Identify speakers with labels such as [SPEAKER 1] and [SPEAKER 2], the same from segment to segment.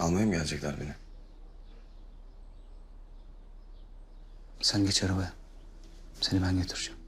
[SPEAKER 1] Almaya mı gelecekler beni?
[SPEAKER 2] Sen geç arabaya. Seni ben götüreceğim.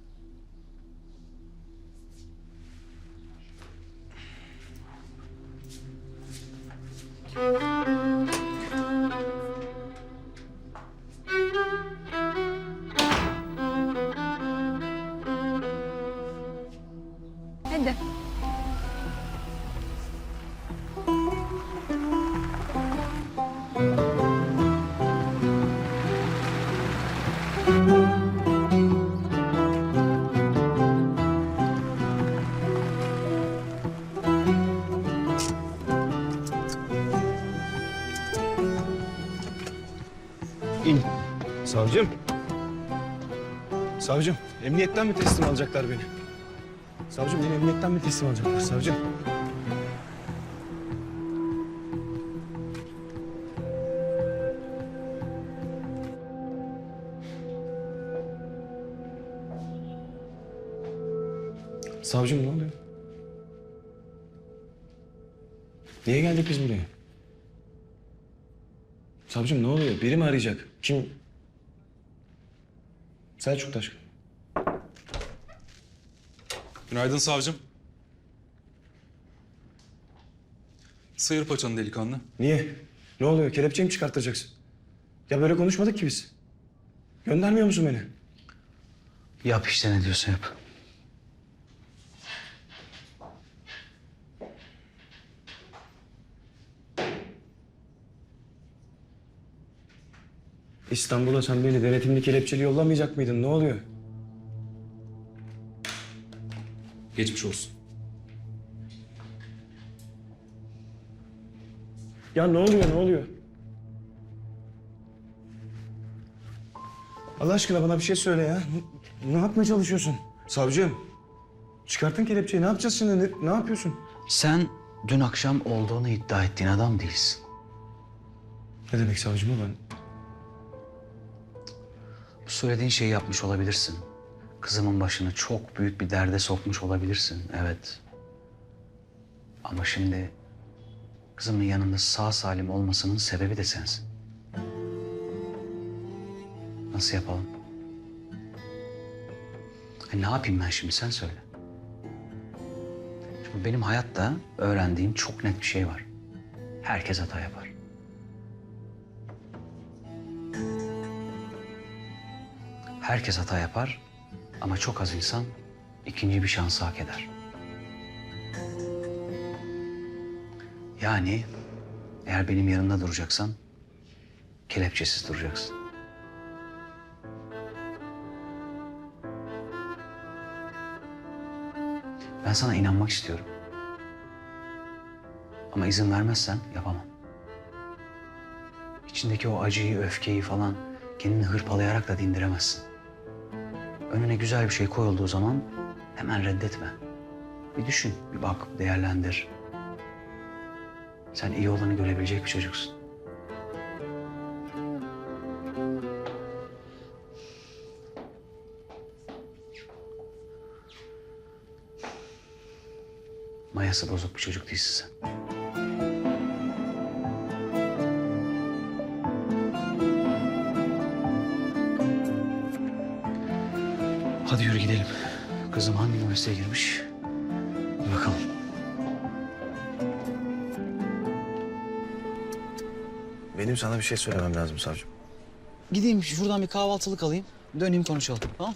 [SPEAKER 1] Savcım. Savcım, emniyetten mi teslim alacaklar beni? Savcım, beni emniyetten mi teslim alacaklar? Savcım. Savcım ne oluyor? Niye geldik biz buraya? Savcım ne oluyor? Biri mi arayacak? Kim? Selçuk Taşkın.
[SPEAKER 3] Günaydın savcım. Sıyır paçanı delikanlı.
[SPEAKER 1] Niye? Ne oluyor? Kelepçeyi mi çıkartacaksın? Ya böyle konuşmadık ki biz. Göndermiyor musun beni?
[SPEAKER 2] Yap işte ne diyorsa yap.
[SPEAKER 1] İstanbul'a sen beni denetimli kelepçeli yollamayacak mıydın? Ne oluyor?
[SPEAKER 3] Geçmiş olsun.
[SPEAKER 1] Ya ne oluyor? Ne oluyor? Allah aşkına bana bir şey söyle ya. Ne, ne yapmaya çalışıyorsun? Savcım. Çıkartın kelepçeyi. Ne yapacağız şimdi? Ne, ne yapıyorsun?
[SPEAKER 2] Sen dün akşam olduğunu iddia ettiğin adam değilsin.
[SPEAKER 1] Ne demek savcım ben?
[SPEAKER 2] Söylediğin şeyi yapmış olabilirsin. Kızımın başını çok büyük bir derde sokmuş olabilirsin. Evet. Ama şimdi kızımın yanında sağ salim olmasının sebebi de sensin. Nasıl yapalım? Ha, ne yapayım ben şimdi sen söyle. Çünkü benim hayatta öğrendiğim çok net bir şey var. Herkes hata yapar. Herkes hata yapar ama çok az insan ikinci bir şansı hak eder. Yani eğer benim yanımda duracaksan kelepçesiz duracaksın. Ben sana inanmak istiyorum. Ama izin vermezsen yapamam. İçindeki o acıyı, öfkeyi falan kendini hırpalayarak da dindiremezsin. Önüne güzel bir şey koyulduğu zaman hemen reddetme. Bir düşün, bir bak, değerlendir. Sen iyi olanı görebilecek bir çocuksun. Mayası bozuk bir çocuk değilsin sen. Hadi yürü gidelim. Kızım hangi üniversiteye girmiş? Bir bakalım.
[SPEAKER 1] Benim sana bir şey söylemem lazım savcım.
[SPEAKER 2] Gideyim şuradan bir kahvaltılık alayım. Döneyim konuşalım. Tamam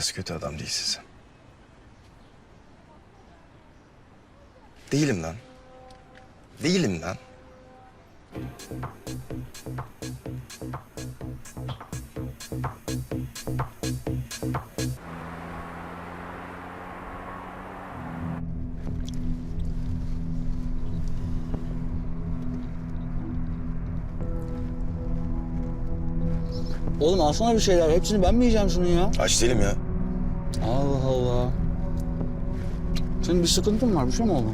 [SPEAKER 1] Mayası kötü adam değilsin sen. Değilim lan. Değilim lan.
[SPEAKER 2] Oğlum alsana bir şeyler. Hepsini ben mi yiyeceğim şunu ya?
[SPEAKER 1] Aç değilim ya.
[SPEAKER 2] Allah Allah. Senin bir sıkıntın var. Bir şey mi oldu?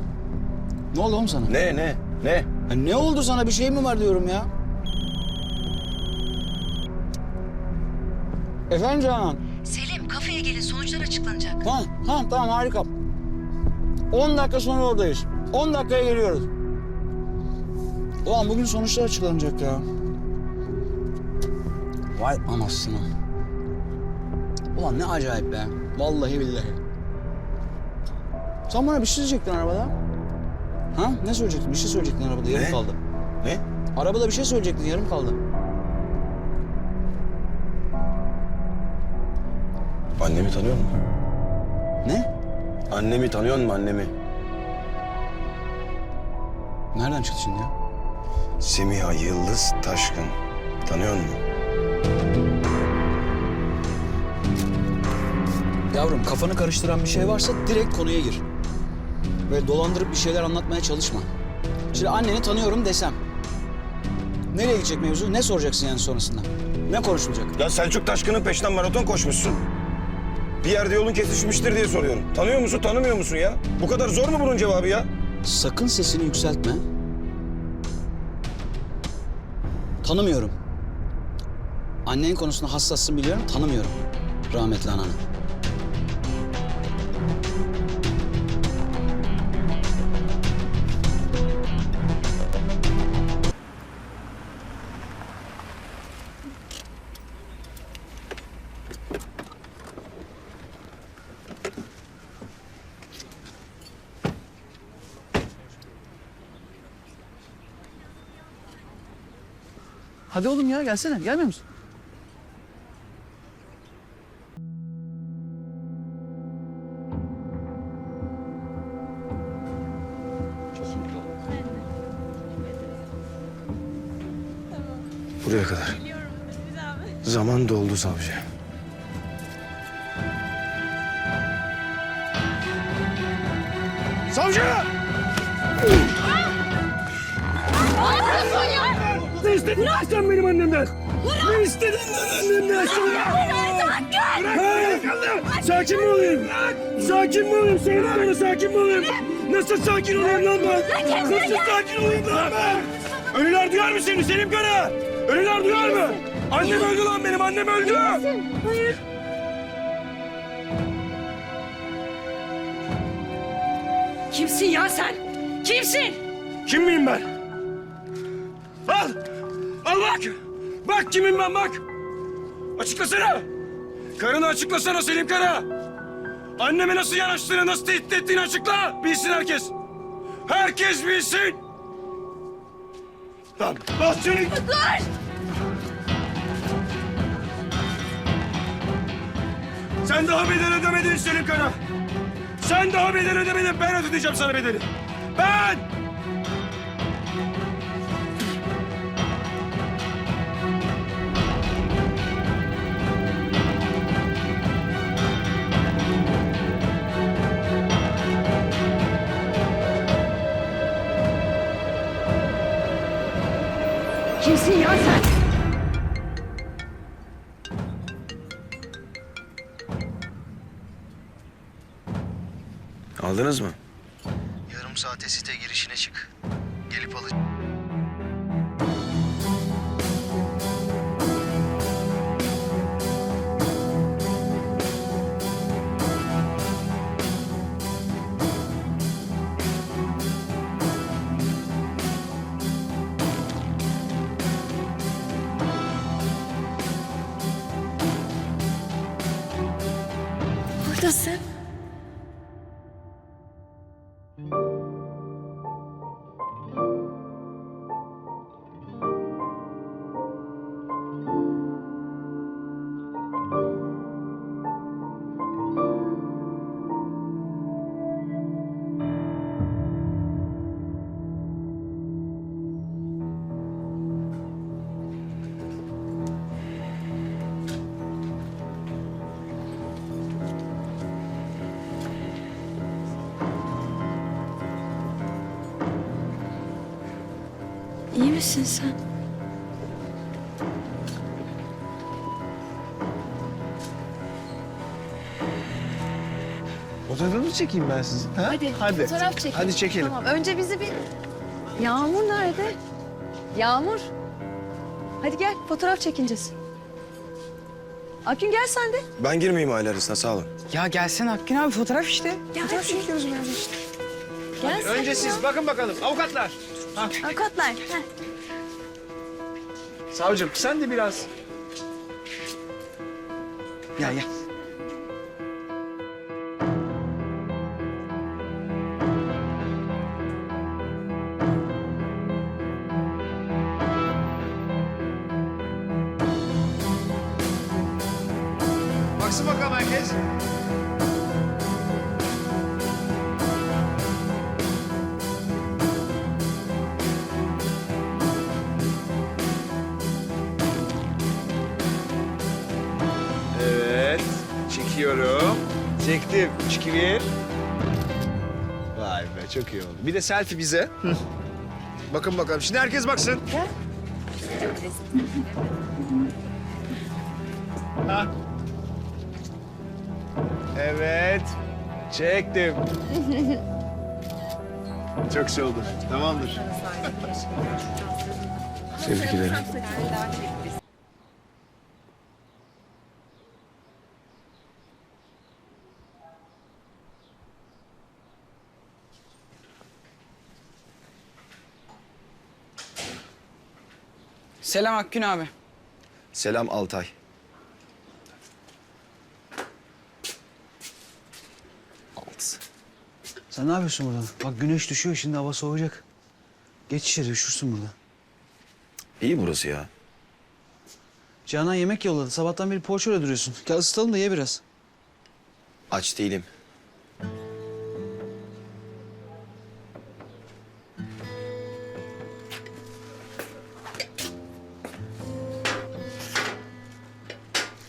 [SPEAKER 2] Ne oldu oğlum sana?
[SPEAKER 1] Ne ne ne?
[SPEAKER 2] Ya ne oldu sana bir şey mi var diyorum ya? Efendim Canan?
[SPEAKER 4] Selim kafeye gelin sonuçlar açıklanacak.
[SPEAKER 2] Tamam, tamam, tamam harika. 10 dakika sonra oradayız. 10 dakikaya geliyoruz. Ulan bugün sonuçlar açıklanacak ya. Vay anasını. Ulan ne acayip be. Vallahi billahi. Sen bana bir şey söyleyecektin arabada. Ha? Ne söyleyecektin? Bir şey söyleyecektin arabada. Yarım
[SPEAKER 1] Ne?
[SPEAKER 2] kaldı.
[SPEAKER 1] Ne?
[SPEAKER 2] Arabada bir şey söyleyecektin. Yarım kaldı.
[SPEAKER 1] Annemi tanıyor musun?
[SPEAKER 2] Ne?
[SPEAKER 1] Annemi tanıyor musun annemi?
[SPEAKER 2] Nereden çıktı şimdi ya?
[SPEAKER 1] Semiha Yıldız Taşkın. Tanıyor musun?
[SPEAKER 2] Yavrum kafanı karıştıran bir şey varsa direkt konuya gir. Böyle dolandırıp bir şeyler anlatmaya çalışma. Şimdi anneni tanıyorum desem. Nereye gidecek mevzu? Ne soracaksın yani sonrasında? Ne konuşulacak?
[SPEAKER 1] Ya Selçuk Taşkın'ın peşinden maraton koşmuşsun. Bir yerde yolun kesişmiştir diye soruyorum. Tanıyor musun, tanımıyor musun ya? Bu kadar zor mu bunun cevabı ya?
[SPEAKER 2] Sakın sesini yükseltme. Tanımıyorum. Annenin konusunda hassassın biliyorum, tanımıyorum. Rahmetli ananı.
[SPEAKER 5] Hadi oğlum ya gelsene. Gelmiyor musun?
[SPEAKER 1] Buraya kadar. Zaman doldu savcı. Savcı! İstedin lan sen benim annemden? Ne istedin lan annemden sen? Bırak! Sakin mi olayım? Sakin mi olayım? Söyle bana sakin mi olayım? Nasıl sakin olayım lan ben? Nasıl sakin olayım lan ben? Ölüler duyar mı seni Selim Kara? Ölüler duyar mı? Annem öldü lan benim annem öldü.
[SPEAKER 4] Kimsin ya sen? Kimsin?
[SPEAKER 1] Kim miyim ben? Al! Al bak! Bak kimim ben bak! Açıklasana! Karını açıklasana Selim Kara! Anneme nasıl yanaştığını, nasıl tehdit ettiğini açıkla! Bilsin herkes! Herkes bilsin! Lan bas seni! Sen daha bedel ödemedin Selim Kara! Sen daha bedel ödemedin, ben ödeyeceğim sana bedeli! Ben!
[SPEAKER 6] Buradasın. İyi misin sen?
[SPEAKER 5] Fotoğrafını çekeyim ben sizi. Ha?
[SPEAKER 6] Hadi, fotoğraf çekelim.
[SPEAKER 5] Hadi çekelim.
[SPEAKER 6] Tamam önce bizi bir... Yağmur nerede? Yağmur. Hadi gel fotoğraf çekineceğiz. Akgün gel sen de.
[SPEAKER 1] Ben girmeyeyim aile arasına sağ olun.
[SPEAKER 7] Ya gelsene Akgün abi fotoğraf işte.
[SPEAKER 6] Fotoğraf çekiyoruz böyle işte. Gel sen.
[SPEAKER 1] Önce siz bakın bakalım avukatlar.
[SPEAKER 6] Avukatlar. Heh.
[SPEAKER 1] Savcım sen de biraz.
[SPEAKER 2] Gel gel.
[SPEAKER 1] Baksın bakalım herkes. İki bir. Vay be çok iyi oldu. Bir de selfie bize. Bakın bakalım. Şimdi herkes baksın. Ha. Evet. Çektim. Çok güzel oldu. Tamamdır. Tebrik ederim.
[SPEAKER 7] Selam Akgün abi.
[SPEAKER 1] Selam Altay. Alt.
[SPEAKER 2] Sen ne yapıyorsun burada? Bak güneş düşüyor şimdi hava soğuyacak. Geç içeri üşürsün burada.
[SPEAKER 1] İyi burası ya.
[SPEAKER 2] Canan yemek yolladı. Sabahtan beri poğaçayla duruyorsun. Gel ısıtalım da ye biraz.
[SPEAKER 1] Aç değilim.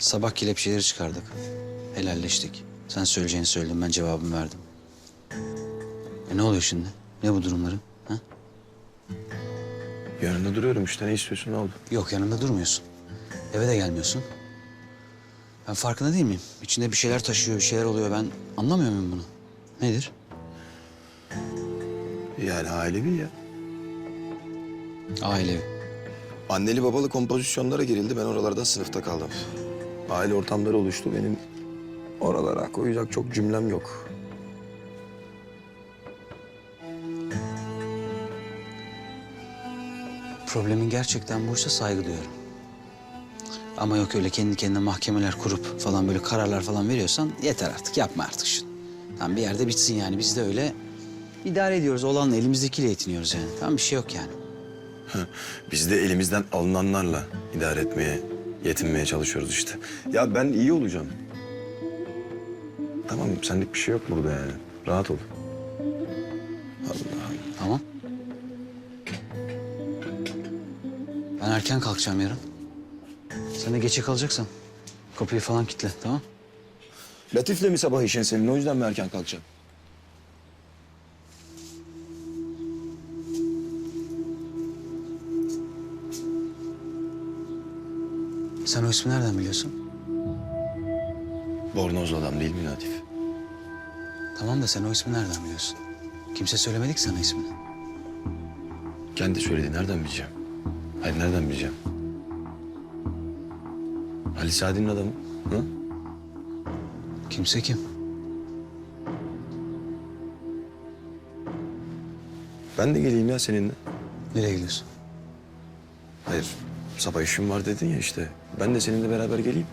[SPEAKER 2] Sabah kelepçeleri çıkardık. Helalleştik. Sen söyleyeceğini söyledin. Ben cevabımı verdim. E ne oluyor şimdi? Ne bu durumların? Ha?
[SPEAKER 1] Yanında duruyorum işte. Ne istiyorsun? Ne oldu?
[SPEAKER 2] Yok yanımda durmuyorsun. Eve de gelmiyorsun. Ben farkında değil miyim? İçinde bir şeyler taşıyor, bir şeyler oluyor. Ben anlamıyor muyum bunu? Nedir?
[SPEAKER 1] Yani ailevi ya.
[SPEAKER 2] Ailevi.
[SPEAKER 1] Anneli babalı kompozisyonlara girildi. Ben oralarda sınıfta kaldım. Aile ortamları oluştu. Benim oralara koyacak çok cümlem yok.
[SPEAKER 2] Problemin gerçekten buysa saygı duyuyorum. Ama yok öyle kendi kendine mahkemeler kurup falan böyle kararlar falan veriyorsan yeter artık yapma artık şunu. Tamam bir yerde bitsin yani biz de öyle idare ediyoruz olanla elimizdekiyle yetiniyoruz yani. Tamam bir şey yok yani.
[SPEAKER 1] Biz de elimizden alınanlarla idare etmeye, yetinmeye çalışıyoruz işte. Ya ben iyi olacağım. Tamam senlik bir şey yok burada yani. Rahat ol.
[SPEAKER 2] Tamam. Ben erken kalkacağım yarın. Sen de geçe kalacaksan kapıyı falan kilitle tamam
[SPEAKER 1] Latif'le mi sabah işin senin? O yüzden mi erken kalkacaksın?
[SPEAKER 2] Sen o ismi nereden biliyorsun?
[SPEAKER 1] Bornozlu adam değil mi Latif?
[SPEAKER 2] Tamam da sen o ismi nereden biliyorsun? Kimse söylemedi ki sana ismini.
[SPEAKER 1] Kendi söyledi. Nereden bileceğim? Hayır nereden bileceğim? Ali Sadi'nin adamı. Hı?
[SPEAKER 2] Kimse kim?
[SPEAKER 1] Ben de geleyim ya seninle.
[SPEAKER 2] Nereye gidiyorsun?
[SPEAKER 1] Hayır. Sabah işim var dedin ya işte. Ben de seninle beraber geleyim.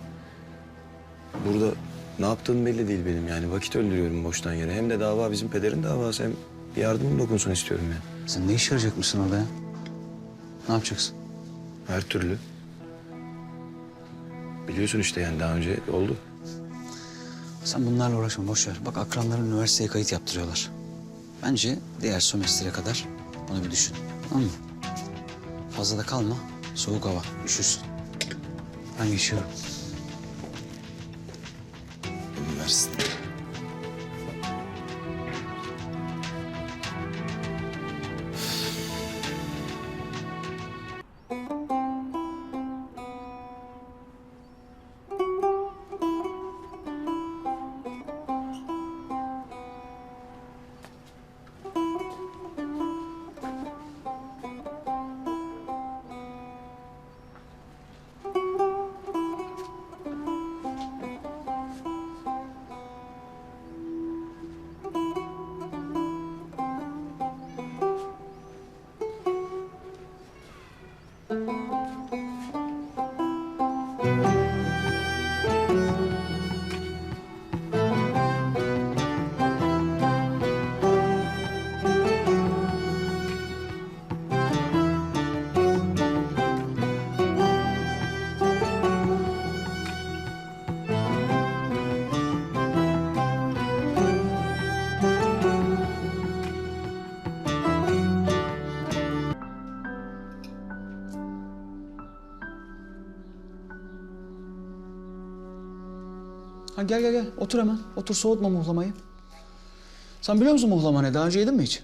[SPEAKER 1] Burada ne yaptığın belli değil benim yani. Vakit öldürüyorum boştan yere. Hem de dava bizim pederin davası. Hem bir yardımım dokunsun istiyorum ya.
[SPEAKER 2] Sen ne iş arayacakmışsın orada ya? Ne yapacaksın?
[SPEAKER 1] Her türlü. Biliyorsun işte yani daha önce oldu.
[SPEAKER 2] Sen bunlarla uğraşma boş ver. Bak akranların üniversiteye kayıt yaptırıyorlar. Bence diğer sömestre kadar bunu bir düşün. Tamam mı? Fazla da kalma. Soğuk hava. Üşürsün. Ben geçiyorum.
[SPEAKER 1] Üniversite.
[SPEAKER 2] Gel gel gel. Otur hemen. Otur soğutma muhlamayı. Sen biliyor musun muhlama ne? Daha önce yedin mi hiç?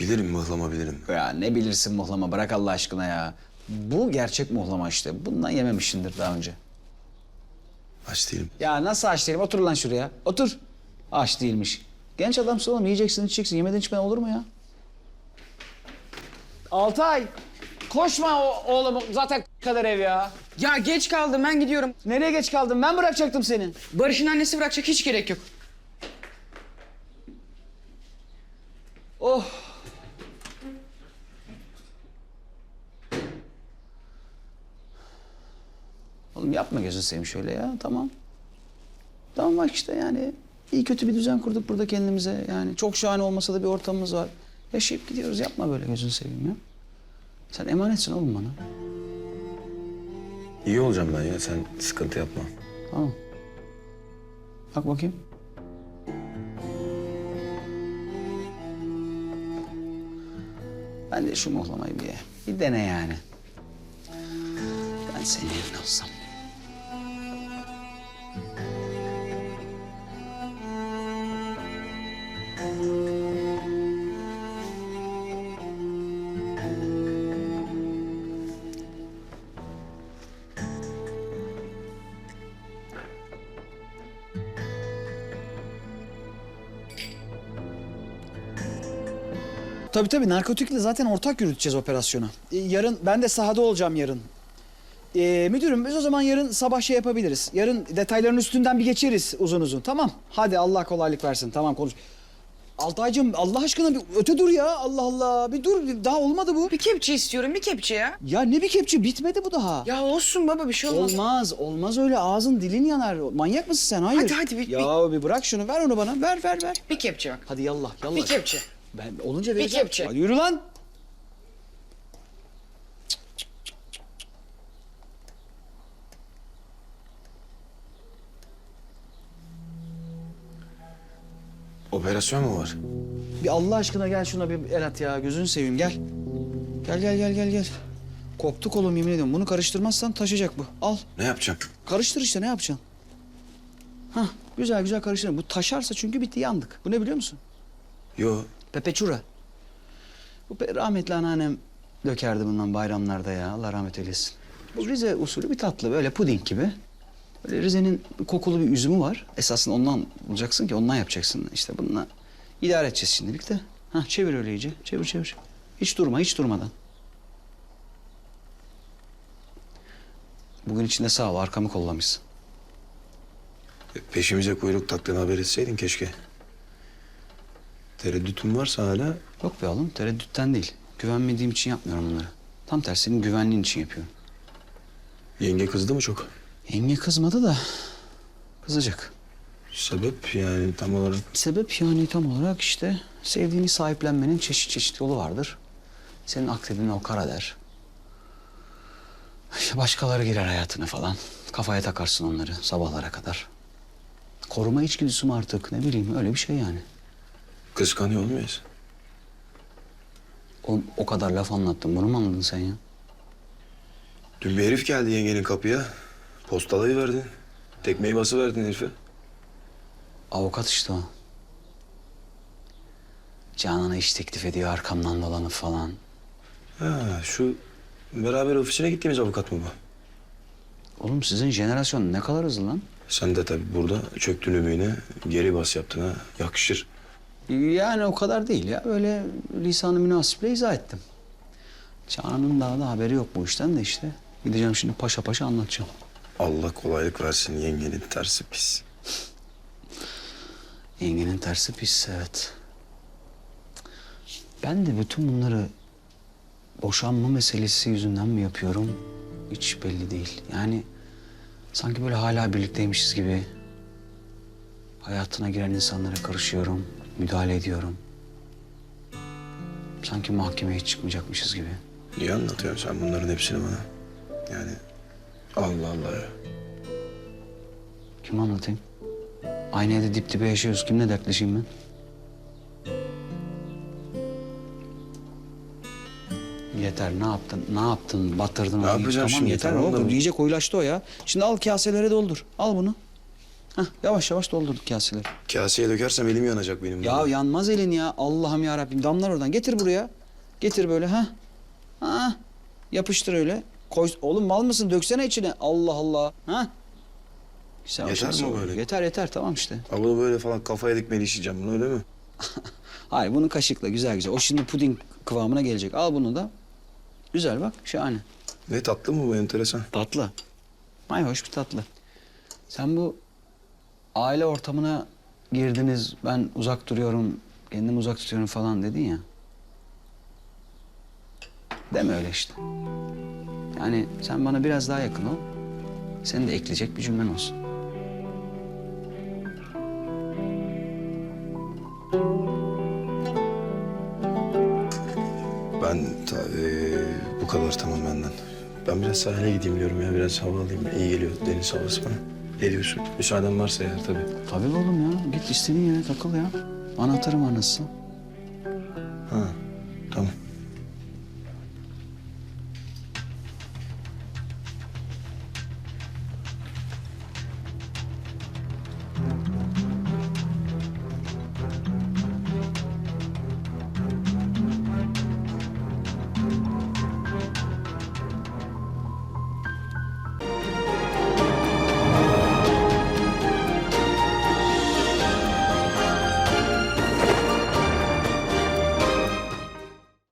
[SPEAKER 1] Bilirim mıhlama bilirim.
[SPEAKER 2] Ya ne bilirsin muhlama bırak Allah aşkına ya. Bu gerçek muhlama işte. Bundan yememişsindir daha önce.
[SPEAKER 1] Aç değilim.
[SPEAKER 2] Ya nasıl aç değilim? Otur lan şuraya. Otur. Aç değilmiş. Genç adamsın oğlum. Yiyeceksin, içeceksin. Yemeden içmeden olur mu ya? Altay. Koşma o- oğlum. Zaten kadar ev ya.
[SPEAKER 7] Ya geç kaldım ben gidiyorum.
[SPEAKER 2] Nereye geç kaldın? Ben bırakacaktım seni.
[SPEAKER 7] Barış'ın annesi bırakacak hiç gerek yok.
[SPEAKER 2] Oh. Oğlum yapma gözünü seveyim şöyle ya. Tamam. Tamam bak işte yani iyi kötü bir düzen kurduk burada kendimize. Yani çok şahane olmasa da bir ortamımız var. Yaşayıp gidiyoruz. Yapma böyle gözünü seveyim ya. Sen emanetsin oğlum bana.
[SPEAKER 1] İyi olacağım ben ya sen sıkıntı yapma.
[SPEAKER 2] Tamam. Bak bakayım. Ben de şu muhlamayı bir ye. Bir dene yani. Ben senin yerine olsam. Tabii tabii narkotikle zaten ortak yürüteceğiz operasyonu. Ee, yarın ben de sahada olacağım yarın. Ee, müdürüm biz o zaman yarın sabah şey yapabiliriz. Yarın detayların üstünden bir geçeriz uzun uzun. Tamam. Hadi Allah kolaylık versin. Tamam konuş. Altaycığım Allah aşkına bir öte dur ya. Allah Allah. Bir dur. bir- Daha olmadı bu.
[SPEAKER 7] Bir kepçe istiyorum bir kepçe ya.
[SPEAKER 2] Ya ne bir kepçe bitmedi bu daha.
[SPEAKER 7] Ya olsun baba bir şey olmaz.
[SPEAKER 2] Olmaz, olmaz öyle ağzın dilin yanar. Manyak mısın sen? Hayır.
[SPEAKER 7] Hadi, hadi, bir-
[SPEAKER 2] Ya bir bırak şunu ver onu bana. Ver ver ver.
[SPEAKER 7] Bir kepçe bak.
[SPEAKER 2] Hadi yallah yallah.
[SPEAKER 7] Bir kepçe.
[SPEAKER 2] Ben olunca vereceğim.
[SPEAKER 7] kepçe.
[SPEAKER 2] Hadi yürü lan.
[SPEAKER 1] Operasyon mu var?
[SPEAKER 2] Bir Allah aşkına gel şuna bir el at ya. Gözünü seveyim gel. Gel gel gel gel gel. Koptuk oğlum yemin ediyorum. Bunu karıştırmazsan taşıyacak bu. Al.
[SPEAKER 1] Ne yapacağım?
[SPEAKER 2] Karıştır işte ne yapacaksın? Hah güzel güzel karıştır. Bu taşarsa çünkü bitti yandık. Bu ne biliyor musun?
[SPEAKER 1] Yo.
[SPEAKER 2] Pepeçura. Bu pe- rahmetli anneannem dökerdi bundan bayramlarda ya. Allah rahmet eylesin. Bu Rize usulü bir tatlı böyle puding gibi. Böyle Rize'nin kokulu bir üzümü var. Esasında ondan bulacaksın ki ondan yapacaksın. İşte bununla idare edeceğiz şimdilik de. Hah çevir öyle iyice. Çevir çevir. Hiç durma hiç durmadan. Bugün içinde sağ ol arkamı kollamışsın.
[SPEAKER 1] E, Peşimize kuyruk taktığını haber etseydin keşke. Tereddütün varsa hala
[SPEAKER 2] Yok be oğlum tereddütten değil. Güvenmediğim için yapmıyorum bunları. Tam tersi senin güvenliğin için yapıyorum.
[SPEAKER 1] yenge kızdı mı çok?
[SPEAKER 2] Yenge kızmadı da kızacak.
[SPEAKER 1] Sebep yani tam olarak
[SPEAKER 2] Sebep yani tam olarak işte sevdiğini sahiplenmenin çeşit çeşit yolu vardır. Senin aklediğin o kara der. İşte başkaları girer hayatına falan. Kafaya takarsın onları sabahlara kadar. Koruma içgüdüsü mü artık ne bileyim öyle bir şey yani.
[SPEAKER 1] Kıskanıyor olmayız.
[SPEAKER 2] O, o kadar laf anlattım bunu mu anladın sen ya?
[SPEAKER 1] Dün bir herif geldi yengenin kapıya. Postalayı verdin. Tekmeyi bası verdin herife.
[SPEAKER 2] Avukat işte o. Canan'a iş teklif ediyor arkamdan dolanıp falan.
[SPEAKER 1] Ha şu beraber ofisine gittiğimiz avukat mı bu?
[SPEAKER 2] Oğlum sizin jenerasyon ne kadar hızlı lan?
[SPEAKER 1] Sen de tabii burada çöktün ümüğüne geri bas yaptın ha. Yakışır.
[SPEAKER 2] Yani o kadar değil ya. Öyle lisanı münasiple izah ettim. Canan'ın daha da haberi yok bu işten de işte. Gideceğim şimdi paşa paşa anlatacağım.
[SPEAKER 1] Allah kolaylık versin yengenin tersi pis.
[SPEAKER 2] Yengenin tersi pis evet. Ben de bütün bunları boşanma meselesi yüzünden mi yapıyorum? Hiç belli değil. Yani sanki böyle hala birlikteymişiz gibi. Hayatına giren insanlara karışıyorum, müdahale ediyorum. Sanki mahkemeye hiç çıkmayacakmışız gibi.
[SPEAKER 1] Niye anlatıyorsun sen bunların hepsini bana? Yani Allah Allah ya.
[SPEAKER 2] Kim anlatayım? Aynı evde dip dibe yaşıyoruz. Kimle dertleşeyim ben? Yeter ne yaptın? Ne yaptın? Batırdın
[SPEAKER 1] Ne
[SPEAKER 2] onu.
[SPEAKER 1] yapacağım
[SPEAKER 2] tamam,
[SPEAKER 1] şimdi?
[SPEAKER 2] Yeter
[SPEAKER 1] Tamam da
[SPEAKER 2] oğlum.
[SPEAKER 1] bu-
[SPEAKER 2] İyice koyulaştı o ya. Şimdi al kaselere doldur. Al bunu. Hah, yavaş yavaş doldurduk kaseleri.
[SPEAKER 1] Kaseye dökersem elim yanacak benim.
[SPEAKER 2] Ya yanmaz elin ya. Allah'ım ya Rabbim. Damlar oradan. Getir buraya. Getir böyle ha. Ha. Yapıştır öyle. Koy. Oğlum mal mısın? Döksene içine. Allah Allah. Ha. Güzel
[SPEAKER 1] Yeter mi böyle?
[SPEAKER 2] Yeter yeter tamam işte.
[SPEAKER 1] Ha bunu böyle falan kafaya dikmeli işeyeceğim bunu öyle mi?
[SPEAKER 2] Hayır bunu kaşıkla güzel güzel. O şimdi puding kıvamına gelecek. Al bunu da. Güzel bak şahane.
[SPEAKER 1] Ne tatlı mı bu enteresan?
[SPEAKER 2] Tatlı. Ay hoş bir tatlı. Sen bu aile ortamına girdiniz. Ben uzak duruyorum. Kendimi uzak tutuyorum falan dedin ya. Deme öyle işte. Yani sen bana biraz daha yakın ol. Senin de ekleyecek bir cümlen olsun.
[SPEAKER 1] Ben ta, eee, bu kadar tamam benden. Ben biraz sahile gideyim diyorum ya. Biraz hava alayım. İyi geliyor deniz havası bana. Ne diyorsun? Müsaaden varsa eğer tabii.
[SPEAKER 2] Tabii oğlum ya. Git istediğin yere takıl ya. Anahtarım anasın.
[SPEAKER 1] Ha tamam.